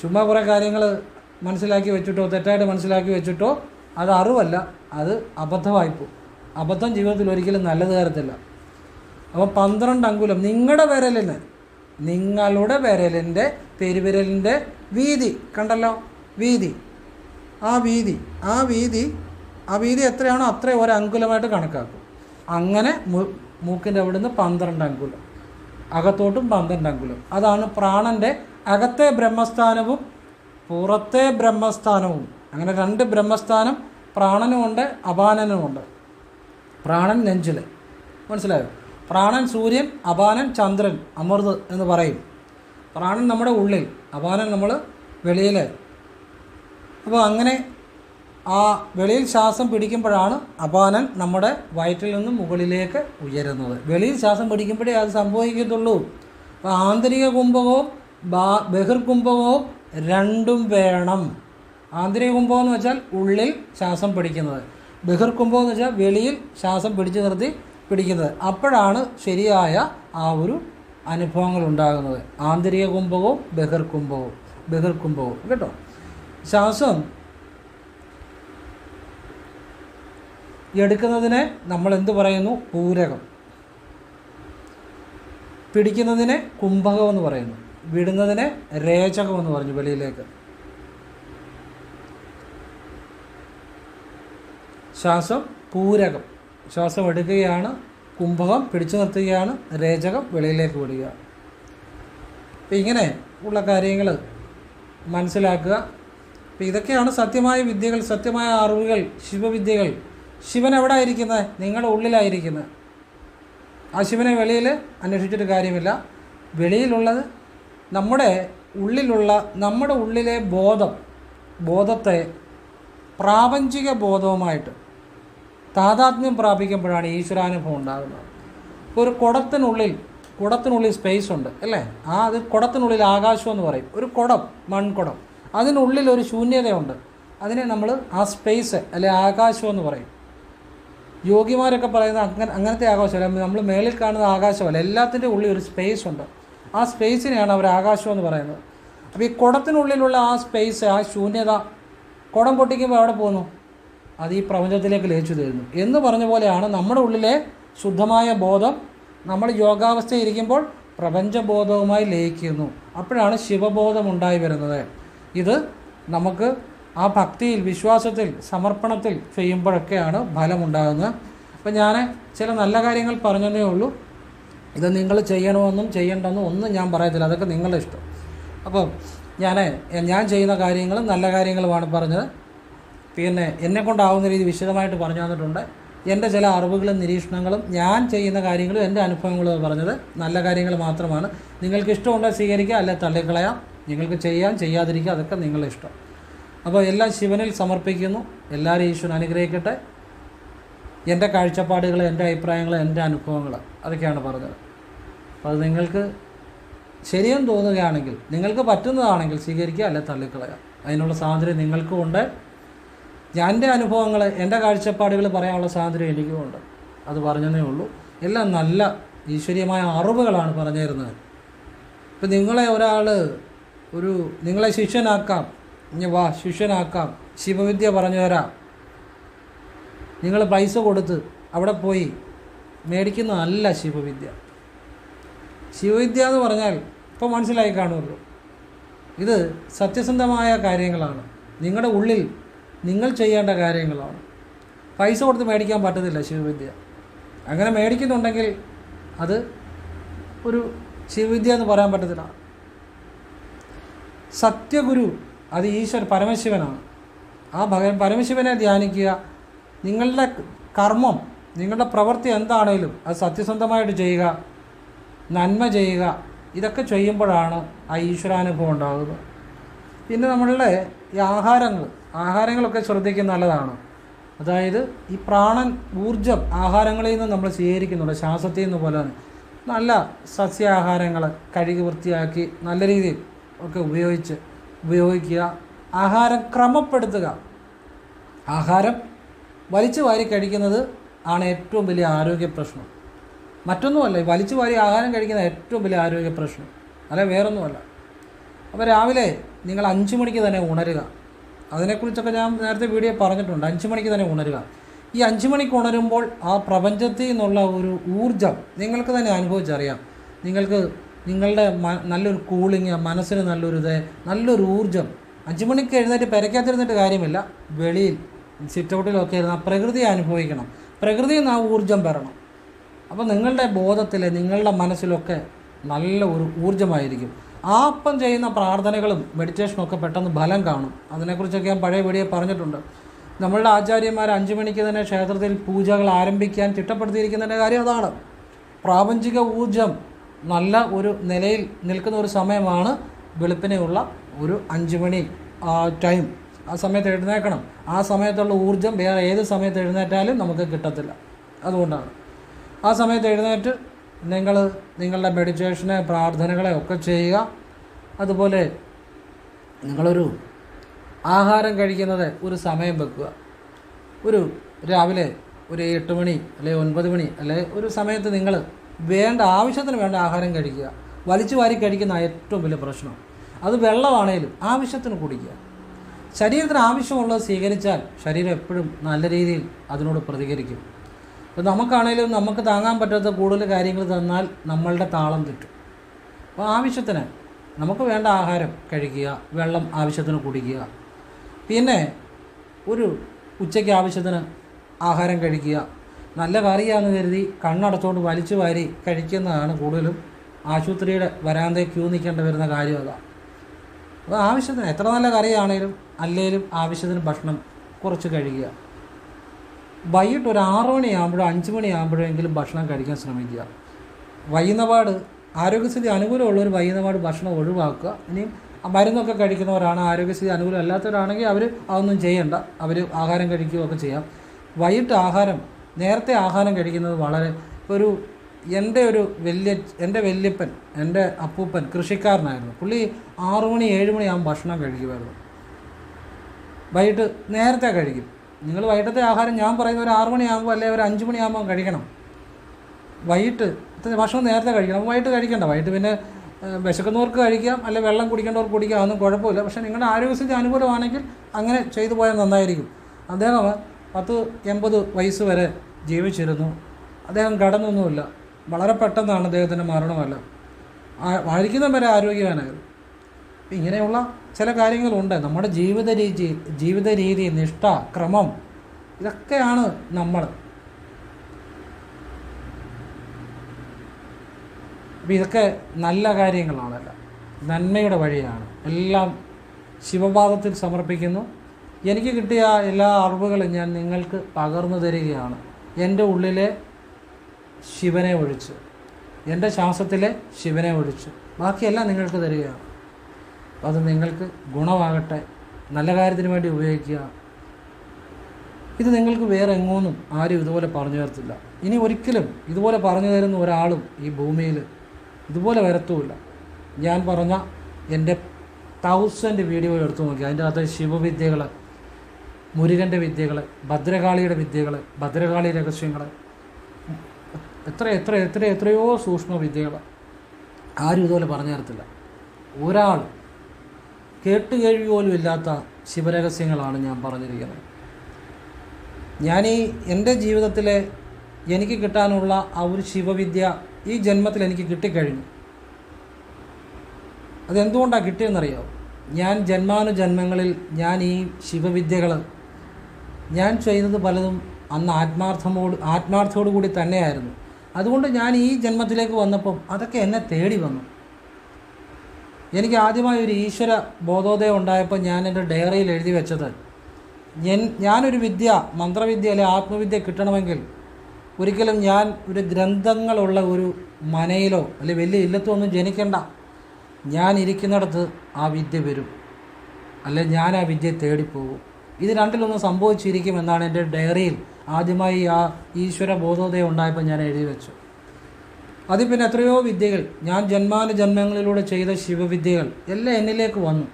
ചുമ്മാ കുറേ കാര്യങ്ങൾ മനസ്സിലാക്കി വെച്ചിട്ടോ തെറ്റായിട്ട് മനസ്സിലാക്കി വെച്ചിട്ടോ അത് അറിവല്ല. അത് അബദ്ധമായിപ്പോ അബദ്ധം ജീവിതത്തിൽ ഒരിക്കലും നല്ലത് തരത്തില്ല. അപ്പോൾ പന്ത്രണ്ട് അങ്കുലം. നിങ്ങളുടെ വിരലിന് നിങ്ങളുടെ വിരലിന്റെ പെരുവിരലിന്റെ വീതി കണ്ടല്ലോ? വീതി. ആ വീതി ആ വീതി ആ വീതി എത്രയാണോ അത്രയും ഒരു കണക്കാക്കും. അങ്ങനെ മൂക്കിന്റെ മൂക്കിന്റെ നിന്ന് പന്ത്രണ്ട് അങ്കുലം. അകത്തോട്ടും പന്ത്രണ്ട് അങ്കുലം. അതാണ് പ്രാണന്റെ അകത്തെ ബ്രഹ്മസ്ഥാനവും പുറത്തെ ബ്രഹ്മസ്ഥാനവും. അങ്ങനെ രണ്ട് ബ്രഹ്മസ്ഥാനം പ്രാണനുമുണ്ട് അപാനനുമുണ്ട്. പ്രാണൻ നെഞ്ചിൽ മനസ്സിലായോ? പ്രാണൻ സൂര്യൻ അപാനൻ ചന്ദ്രൻ അമൃത് എന്ന് പറയും. പ്രാണൻ നമ്മുടെ ഉള്ളിൽ അപാനൻ നമ്മൾ വെളിയിൽ അപ്പോൾ അങ്ങനെ ആ വെളിയിൽ ശ്വാസം പിടിക്കുമ്പോഴാണ് അപാനൻ നമ്മുടെ വയറ്റിൽ നിന്നും മുകളിലേക്ക് ഉയരുന്നത്. വെളിയിൽ ശ്വാസം പിടിക്കുമ്പോഴേ അത് സംഭവിക്കത്തുള്ളൂ. അപ്പോൾ ആന്തരിക കുംഭകവും ബഹിർകുംഭകവും രണ്ടും വേണം. ആന്തരിക കുംഭം എന്ന് വെച്ചാൽ ഉള്ളിൽ ശ്വാസം പിടിക്കുന്നത്. ബഹിർകുംഭം എന്ന് വെച്ചാൽ വെളിയിൽ ശ്വാസം പിടിച്ചു നിർത്തി പിടിക്കുന്നത്. അപ്പോഴാണ് ശരിയായ ആ ഒരു അനുഭവങ്ങൾ ഉണ്ടാകുന്നത് ആന്തരിക കുംഭകവും ബഹിർകുംഭവും ബഹിർകുംഭവും കേട്ടോ? ശ്വാസം എടുക്കുന്നതിനെ നമ്മൾ എന്ത് പറയുന്നു? പൂരകം. പിടിക്കുന്നതിനെ കുംഭകം എന്ന് പറയുന്നു. വിടുന്നതിനെ രേചകം എന്ന് പറഞ്ഞു വെളിയിലേക്ക്. ശ്വാസം പൂരകം. ശ്വാസം എടുക്കുകയാണ് കുംഭകം പിടിച്ചു നിർത്തുകയാണ് രേചകം വെളിയിലേക്ക് വിടുക. ഇങ്ങനെ ഉള്ള കാര്യങ്ങൾ മനസ്സിലാക്കുക. അപ്പോൾ ഇതൊക്കെയാണ് സത്യമായ വിദ്യകൾ സത്യമായ അറിവുകൾ ശിവവിദ്യകൾ. ശിവൻ എവിടെ ആയിരിക്കുന്നത് നിങ്ങളുടെ ഉള്ളിലായിരിക്കുന്നത് ആ ശിവനെ വെളിയിൽ അന്വേഷിച്ചിട്ട് കാര്യമില്ല. വെളിയിലുള്ളത് നമ്മുടെ ഉള്ളിലുള്ള നമ്മുടെ ഉള്ളിലെ ബോധം ബോധത്തെ പ്രാപഞ്ചിക ബോധവുമായിട്ട് താതാത്മ്യം പ്രാപിക്കുമ്പോഴാണ് ഈശ്വരാനുഭവം ഉണ്ടാകുന്നത്. ഒരു കുടത്തിനുള്ളിൽ കുടത്തിനുള്ളിൽ സ്പേസ് ഉണ്ട് അല്ലേ? ആ അത് കുടത്തിനുള്ളിൽ ആകാശം എന്ന് പറയും. ഒരു കുടം മൺകുടം. അതിനുള്ളിൽ ഒരു ശൂന്യതയുണ്ട്. അതിനെ നമ്മൾ ആ സ്പേസ് അല്ലെ ആകാശം എന്ന് പറയും. യോഗിമാരൊക്കെ പറയുന്ന അങ്ങനെ അങ്ങനത്തെ ആകാശമല്ല നമ്മൾ മേളിൽ കാണുന്ന ആകാശമല്ല എല്ലാത്തിന്റെ ഉള്ളിൽ ഒരു സ്പേസ് ഉണ്ട്. ആ സ്പേസിനെയാണ് അവർ ആകാശം എന്ന് പറയുന്നത്. അപ്പോൾ ഈ കുടത്തിനുള്ളിലുള്ള ആ സ്പേസ് ആ ശൂന്യത കുടം പൊട്ടിക്കുമ്പോൾ എവിടെ പോകുന്നു? അത് ഈ പ്രപഞ്ചത്തിലേക്ക് ലയിച്ചു തരുന്നു. എന്ന് പറഞ്ഞ പോലെയാണ് നമ്മുടെ ഉള്ളിലെ ശുദ്ധമായ ബോധം നമ്മൾ യോഗാവസ്ഥയിൽ ഇരിക്കുമ്പോൾ പ്രപഞ്ചബോധവുമായി ലയിക്കുന്നു. അപ്പോഴാണ് ശിവബോധം ഉണ്ടായി വരുന്നത്. ഇത് നമുക്ക് ആ ഭക്തിയിൽ വിശ്വാസത്തിൽ സമർപ്പണത്തിൽ ചെയ്യുമ്പോഴൊക്കെയാണ് ഫലമുണ്ടാകുന്നത്. അപ്പം ഞാൻ ചില നല്ല കാര്യങ്ങൾ പറഞ്ഞതേ ഉള്ളൂ. ഇത് നിങ്ങൾ ചെയ്യണമെന്നും ചെയ്യണ്ടെന്നും ഒന്നും ഞാൻ പറയത്തില്ല. അതൊക്കെ നിങ്ങളുടെ ഇഷ്ടം. അപ്പം ഞാൻ ഞാൻ ചെയ്യുന്ന കാര്യങ്ങളും നല്ല കാര്യങ്ങളുമാണ് പറഞ്ഞത്. പിന്നെ എന്നെ കൊണ്ടാവുന്ന രീതി വിശദമായിട്ട് പറഞ്ഞു തന്നിട്ടുണ്ട് എന്റെ ചില അറിവുകളും നിരീക്ഷണങ്ങളും ഞാൻ ചെയ്യുന്ന കാര്യങ്ങളും എന്റെ അനുഭവങ്ങളും പറഞ്ഞത് നല്ല കാര്യങ്ങൾ മാത്രമാണ്. നിങ്ങൾക്ക് ഇഷ്ടമുണ്ടോ സ്വീകരിക്കുക അല്ലെ തള്ളിക്കളയാം. നിങ്ങൾക്ക് ചെയ്യാൻ ചെയ്യാതിരിക്കുക അതൊക്കെ നിങ്ങളുടെ ഇഷ്ടം. അപ്പോൾ എല്ലാം ശിവനിൽ സമർപ്പിക്കുന്നു. എല്ലാവരും ഈശ്വരൻ അനുഗ്രഹിക്കട്ടെ. എന്റെ കാഴ്ചപ്പാടുകൾ എന്റെ അഭിപ്രായങ്ങൾ എന്റെ അനുഭവങ്ങൾ അതൊക്കെയാണ് പറഞ്ഞത്. അപ്പോൾ അത് നിങ്ങൾക്ക് ശരിയെന്ന് തോന്നുകയാണെങ്കിൽ നിങ്ങൾക്ക് പറ്റുന്നതാണെങ്കിൽ സ്വീകരിക്കുക അല്ലെ തള്ളിക്കളയാം അതിനുള്ള സാഹചര്യം നിങ്ങൾക്കും ഉണ്ട്. എന്റെ അനുഭവങ്ങൾ എന്റെ കാഴ്ചപ്പാടുകൾ പറയാനുള്ള സ്വാതന്ത്ര്യം എനിക്കുമുണ്ട്. അത് പറഞ്ഞതേ ഉള്ളൂ. എല്ലാം നല്ല ഈശ്വരീയമായ അറിവുകളാണ് പറഞ്ഞു തരുന്നത് ഇപ്പം നിങ്ങളെ ഒരാൾ ഒരു നിങ്ങളെ ശിഷ്യനാക്കാം. ഇനി വാ ശിഷ്യനാക്കാം. ശിവവിദ്യ പറഞ്ഞു തരാം. നിങ്ങൾ പൈസ കൊടുത്ത് അവിടെ പോയി മേടിക്കുന്നതല്ല ശിവവിദ്യ. ശിവവിദ്യ എന്ന് പറഞ്ഞാൽ ഇപ്പോൾ മനസ്സിലായി കാണുമല്ലോ. ഇത് സത്യസന്ധമായ കാര്യങ്ങളാണ്. നിങ്ങളുടെ ഉള്ളിൽ നിങ്ങൾ ചെയ്യേണ്ട കാര്യങ്ങളാണ്. പൈസ കൊടുത്ത് മേടിക്കാൻ പറ്റത്തില്ല ശിവവിദ്യ. അങ്ങനെ മേടിക്കുന്നുണ്ടെങ്കിൽ അത് ഒരു ശിവവിദ്യ എന്ന് പറയാൻ പറ്റത്തില്ല. സത്യഗുരു അത് ഈശ്വർ പരമശിവനാണ്. ആ ഭഗവൻ പരമശിവനെ ധ്യാനിക്കുക നിങ്ങളുടെ കർമ്മം നിങ്ങളുടെ പ്രവൃത്തി എന്താണേലും അത് സത്യസന്ധമായിട്ട് ചെയ്യുക നന്മ ചെയ്യുക ഇതൊക്കെ ചെയ്യുമ്പോഴാണ് ആ ഈശ്വരാനുഭവം ഉണ്ടാകുന്നത്. പിന്നെ നമ്മളുടെ ഈ ആഹാരങ്ങൾ. ആഹാരങ്ങളൊക്കെ ശ്രദ്ധിക്കുന്ന നല്ലതാണ്. അതായത് ഈ പ്രാണൻ ഊർജം ആഹാരങ്ങളിൽ നിന്ന് നമ്മൾ സ്വീകരിക്കുന്നുണ്ട് ശ്വാസത്തിൽ നിന്ന് പോലെ നല്ല സസ്യാഹാരങ്ങൾ കഴുകി വൃത്തിയാക്കി നല്ല രീതിയിൽ ഒക്കെ ഉപയോഗിച്ച് ഉപയോഗിക്കുക. ആഹാരം ക്രമപ്പെടുത്തുക. ആഹാരം വലിച്ചു വാരി കഴിക്കുന്നത് ആണ് ഏറ്റവും വലിയ ആരോഗ്യ പ്രശ്നം. മറ്റൊന്നുമല്ല വലിച്ചു വാരി ആഹാരം കഴിക്കുന്ന ഏറ്റവും വലിയ ആരോഗ്യ പ്രശ്നം. അല്ല വേറൊന്നുമല്ല. അപ്പോൾ രാവിലെ നിങ്ങൾ അഞ്ച് മണിക്ക് തന്നെ ഉണരുക. അതിനെക്കുറിച്ചൊക്കെ ഞാൻ നേരത്തെ വീഡിയോ പറഞ്ഞിട്ടുണ്ട്. അഞ്ച് മണിക്ക് തന്നെ ഉണരുക. ഈ അഞ്ച് മണിക്ക് ഉണരുമ്പോൾ ആ പ്രപഞ്ചത്തിൽ നിന്നുള്ള ഒരു ഊർജം നിങ്ങൾക്ക് തന്നെ അനുഭവിച്ചറിയാം. നിങ്ങൾക്ക് നിങ്ങളുടെ നല്ലൊരു കൂളിങ് മനസ്സിന് നല്ലൊരു ഇത് നല്ലൊരു ഊർജം അഞ്ച് മണിക്ക് എഴുന്നേറ്റ് പെരയ്ക്കകത്തിരുന്നിട്ട് കാര്യമില്ല. വെളിയിൽ സിറ്റൗട്ടിലൊക്കെ ഇരുന്ന് ആ പ്രകൃതിയെ അനുഭവിക്കണം. പ്രകൃതിയിൽ നിന്ന് ആ ഊർജം വരണം. അപ്പോൾ നിങ്ങളുടെ ബോധത്തിൽ നിങ്ങളുടെ മനസ്സിലൊക്കെ നല്ല ഒരു ഊർജമായിരിക്കും. ആ അപ്പം ചെയ്യുന്ന പ്രാർത്ഥനകളും മെഡിറ്റേഷനും ഒക്കെ പെട്ടെന്ന് ഫലം കാണും. അതിനെക്കുറിച്ചൊക്കെ ഞാൻ പഴയ വീഡിയോ പറഞ്ഞിട്ടുണ്ട്. നമ്മളുടെ ആചാര്യന്മാർ അഞ്ച് മണിക്ക് തന്നെ ക്ഷേത്രത്തിൽ പൂജകൾ ആരംഭിക്കാൻ ചിട്ടപ്പെടുത്തിയിരിക്കുന്നതിന്റെ കാര്യം അതാണ്. പ്രാപഞ്ചിക ഊർജം നല്ല ഒരു നിലയിൽ നിൽക്കുന്ന ഒരു സമയമാണ് വെളുപ്പിനെയുള്ള ഒരു അഞ്ച് മണി ടൈം ആ സമയത്ത് എഴുന്നേക്കണം ആ സമയത്തുള്ള ഊർജം വേറെ ഏത് സമയത്ത് എഴുന്നേറ്റാലും നമുക്ക് കിട്ടത്തില്ല. അതുകൊണ്ടാണ്. ആ സമയത്ത് എഴുന്നേറ്റ് നിങ്ങൾ നിങ്ങളുടെ മെഡിറ്റേഷനെ പ്രാർത്ഥനകളെ ഒക്കെ ചെയ്യുക. അതുപോലെ നിങ്ങളൊരു ആഹാരം കഴിക്കുന്നത് ഒരു സമയം വെക്കുക. ഒരു രാവിലെ ഒരു എട്ട് മണി അല്ലെങ്കിൽ ഒൻപത് മണി അല്ലെ ഒരു സമയത്ത് നിങ്ങൾ വേണ്ട ആവശ്യത്തിന് വേണ്ട ആഹാരം കഴിക്കുക. വലിച്ചു വാരി കഴിക്കുന്ന ഏറ്റവും വലിയ പ്രശ്നം. അത് വെള്ളമാണേലും ആവശ്യത്തിന് കുടിക്കുക. ശരീരത്തിന് ആവശ്യമുള്ളത് സ്വീകരിച്ചാൽ ശരീരം എപ്പോഴും നല്ല രീതിയിൽ അതിനോട് പ്രതികരിക്കും. അപ്പോൾ നമുക്കാണേലും നമുക്ക് താങ്ങാൻ പറ്റാത്ത കൂടുതൽ കാര്യങ്ങൾ തന്നാൽ നമ്മളുടെ താളം തെറ്റും. അപ്പോൾ ആവശ്യത്തിന് നമുക്ക് വേണ്ട ആഹാരം കഴിക്കുക വെള്ളം ആവശ്യത്തിന് കുടിക്കുക. പിന്നെ ഒരു ഉച്ചയ്ക്ക് ആവശ്യത്തിന് ആഹാരം കഴിക്കുക. നല്ല കറിയാന്ന് കരുതി കണ്ണടച്ചുകൊണ്ട് വലിച്ചു വാരി കഴിക്കുന്നതാണ് കൂടുതലും ആശുപത്രിയുടെ വരാന്തയിൽ ക്യൂ നിൽക്കേണ്ടി വരുന്ന കാര്യം അതാണ് അപ്പോൾ ആവശ്യത്തിന് എത്ര നല്ല കറിയാണേലും അല്ലേലും ആവശ്യത്തിന് ഭക്ഷണം കുറച്ച് കഴിക്കുക. വൈകിട്ട് ഒരു ആറ് മണിയാകുമ്പോഴോ അഞ്ച് മണിയാകുമ്പോഴെങ്കിലും ഭക്ഷണം കഴിക്കാൻ ശ്രമിക്കുക. വൈകുന്നപാട് ആരോഗ്യസ്ഥിതി അനുകൂലമുള്ളവർ വൈകുന്നപാട് ഭക്ഷണം ഒഴിവാക്കുക. ഇനിയും മരുന്നൊക്കെ കഴിക്കുന്നവരാണ് ആരോഗ്യസ്ഥിതി അനുകൂലം അല്ലാത്തവരാണെങ്കിൽ അവർ അതൊന്നും ചെയ്യണ്ട. അവർ ആഹാരം കഴിക്കുകയൊക്കെ ചെയ്യാം. വൈകിട്ട് ആഹാരം നേരത്തെ ആഹാരം കഴിക്കുന്നത് വളരെ ഒരു എന്റെ ഒരു വലിയ എന്റെ വല്യപ്പൻ എന്റെ അപ്പൂപ്പൻ കൃഷിക്കാരനായിരുന്നു. പുള്ളി ആറു മണി ഏഴ് മണിയാകുമ്പോൾ ഭക്ഷണം കഴിക്കുമായിരുന്നു. വൈകിട്ട് നേരത്തെ കഴിക്കും. നിങ്ങൾ വൈകിട്ടത്തെ ആഹാരം ഞാൻ പറയുന്ന ഒരു ആറു മണിയാകുമ്പോൾ അല്ലെങ്കിൽ ഒരു അഞ്ച് മണിയാകുമ്പോൾ കഴിക്കണം. വൈകിട്ട് ഭക്ഷണം നേരത്തെ കഴിക്കണം. അപ്പോൾ വൈകിട്ട് കഴിക്കണ്ട. വൈകിട്ട് പിന്നെ വിശക്കുന്നവർക്ക് കഴിക്കാം. അല്ലെ വെള്ളം കുടിക്കേണ്ടവർക്ക് കുടിക്കാം. അതൊന്നും കുഴപ്പമില്ല. പക്ഷേ നിങ്ങളുടെ ആരോഗ്യസ്ഥിതി അനുകൂലമാണെങ്കിൽ അങ്ങനെ ചെയ്തു പോയാൽ നന്നായിരിക്കും. അദ്ദേഹം പത്ത് എൺപത് വയസ്സ് വരെ ജീവിച്ചിരുന്നു. അദ്ദേഹം കടന്നൊന്നുമില്ല. വളരെ പെട്ടെന്നാണ് അദ്ദേഹത്തിന്റെ മരണമല്ല. വായിക്കുന്നവരെ വരെ ആരോഗ്യവാനായിരുന്നു. ഇങ്ങനെയുള്ള ചില കാര്യങ്ങളുണ്ട്. നമ്മുടെ ജീവിത രീതി ജീവിത രീതി നിഷ്ഠ ക്രമം ഇതൊക്കെയാണ് നമ്മൾ. അപ്പം ഇതൊക്കെ നല്ല കാര്യങ്ങളാണല്ല. നന്മയുടെ വഴിയാണ്. എല്ലാം ശിവപാദത്തിൽ സമർപ്പിക്കുന്നു. എനിക്ക് കിട്ടിയ എല്ലാ അറിവുകളും ഞാൻ നിങ്ങൾക്ക് പകർന്നു തരികയാണ്. എന്റെ ഉള്ളിലെ ശിവനെ ഒഴിച്ച് എന്റെ ശ്വാസത്തിലെ ശിവനെ ഒഴിച്ച്. ബാക്കിയെല്ലാം നിങ്ങൾക്ക് തരികയാണ്. അപ്പോൾ അത് നിങ്ങൾക്ക് ഗുണമാകട്ടെ. നല്ല കാര്യത്തിന് വേണ്ടി ഉപയോഗിക്കുക. ഇത് നിങ്ങൾക്ക് വേറെ എങ്ങോന്നും ആരും ഇതുപോലെ പറഞ്ഞു തരത്തില്ല. ഇനി ഒരിക്കലും ഇതുപോലെ പറഞ്ഞു തരുന്ന ഒരാളും ഈ ഭൂമിയിൽ ഇതുപോലെ വരത്തുമില്ല. ഞാൻ പറഞ്ഞ എന്റെ തൗസൻഡ് വീഡിയോ എടുത്തു നോക്കി. അതിന്റെ അകത്ത് ശിവവിദ്യകൾ മുരുകന്റെ വിദ്യകൾ ഭദ്രകാളിയുടെ വിദ്യകൾ ഭദ്രകാളി രഹസ്യങ്ങൾ എത്ര എത്ര എത്ര എത്രയോ സൂക്ഷ്മ വിദ്യകൾ ആരും ഇതുപോലെ പറഞ്ഞു തരത്തില്ല. ഒരാൾ കേട്ടുകേഴ്വി പോലും ഇല്ലാത്ത ശിവരഹസ്യങ്ങളാണ് ഞാൻ പറഞ്ഞിരിക്കുന്നത്. ഈ എന്റെ ജീവിതത്തിലെ എനിക്ക് കിട്ടാനുള്ള ആ ഒരു ശിവവിദ്യ ഈ ജന്മത്തിൽ എനിക്ക് കിട്ടിക്കഴിഞ്ഞു. അതെന്തുകൊണ്ടാണ് കിട്ടിയെന്നറിയോ? ഞാൻ ജന്മാനുജന്മങ്ങളിൽ ഞാൻ ഈ ശിവവിദ്യകൾ ഞാൻ ചെയ്തത് പലതും അന്ന് ആത്മാർത്ഥമോട് ആത്മാർത്ഥത്തോടു കൂടി തന്നെയായിരുന്നു. അതുകൊണ്ട് ഞാൻ ഈ ജന്മത്തിലേക്ക് വന്നപ്പം അതൊക്കെ എന്നെ തേടി വന്നു. എനിക്ക് ആദ്യമായി ഒരു ഈശ്വര ബോധോദയം ഉണ്ടായപ്പോൾ ഞാൻ എന്റെ ഡയറിയിൽ എഴുതി വെച്ചത്. ഞാനൊരു വിദ്യ മന്ത്രവിദ്യ അല്ലെ ആത്മവിദ്യ കിട്ടണമെങ്കിൽ ഒരിക്കലും ഞാൻ ഒരു ഗ്രന്ഥങ്ങളുള്ള ഒരു മനയിലോ അല്ലെ വലിയ ഇല്ലത്തോ ഒന്നും ജനിക്കണ്ട. ഞാൻ ഇരിക്കുന്നിടത്ത് ആ വിദ്യ വരും. അല്ലെ ഞാൻ ആ വിദ്യയെ തേടിപ്പോകും. ഇത് രണ്ടിലൊന്നും സംഭവിച്ചിരിക്കുമെന്നാണ് എന്റെ ഡയറിയിൽ ആദ്യമായി ആ ഈശ്വര ബോധോദയം ഉണ്ടായപ്പോൾ ഞാൻ എഴുതി വെച്ചു അതിൽ പിന്നെ എത്രയോ വിദ്യകൾ. ഞാൻ ജന്മാന ജന്മങ്ങളിലൂടെ ചെയ്ത ശിവവിദ്യകൾ എല്ലാം എന്നിലേക്ക് വന്നു.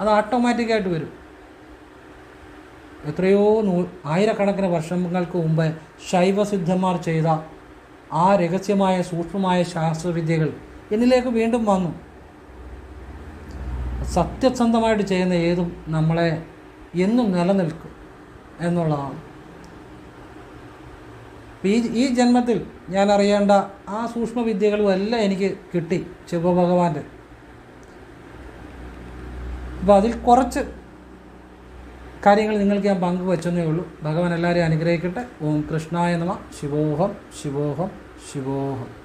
അത് ഓട്ടോമാറ്റിക്കായിട്ട് വരും. എത്രയോ നൂ ആയിരക്കണക്കിന് വർഷങ്ങൾക്ക് മുമ്പ് ശൈവസിദ്ധന്മാർ ചെയ്ത ആ രഹസ്യമായ സൂക്ഷ്മമായ ശാസ്ത്രവിദ്യകൾ എന്നിലേക്ക് വീണ്ടും വന്നു. സത്യസന്ധമായിട്ട് ചെയ്യുന്ന ഏതും നമ്മളെ എന്നും നിലനിൽക്കും എന്നുള്ളതാണ്. ഈ ഈ ജന്മത്തിൽ ഞാൻ അറിയേണ്ട ആ സൂക്ഷ്മവിദ്യകളും എല്ലാം എനിക്ക് കിട്ടി ശിവഭഗവാന്റെ. അപ്പോൾ അതിൽ കുറച്ച് കാര്യങ്ങൾ നിങ്ങൾക്ക് ഞാൻ പങ്കുവച്ചെന്നേ ഉള്ളൂ. ഭഗവാൻ എല്ലാവരെയും അനുഗ്രഹിക്കട്ടെ. ഓം കൃഷ്ണായ നമ. ശിവോഹം ശിവോഹം ശിവോഹം.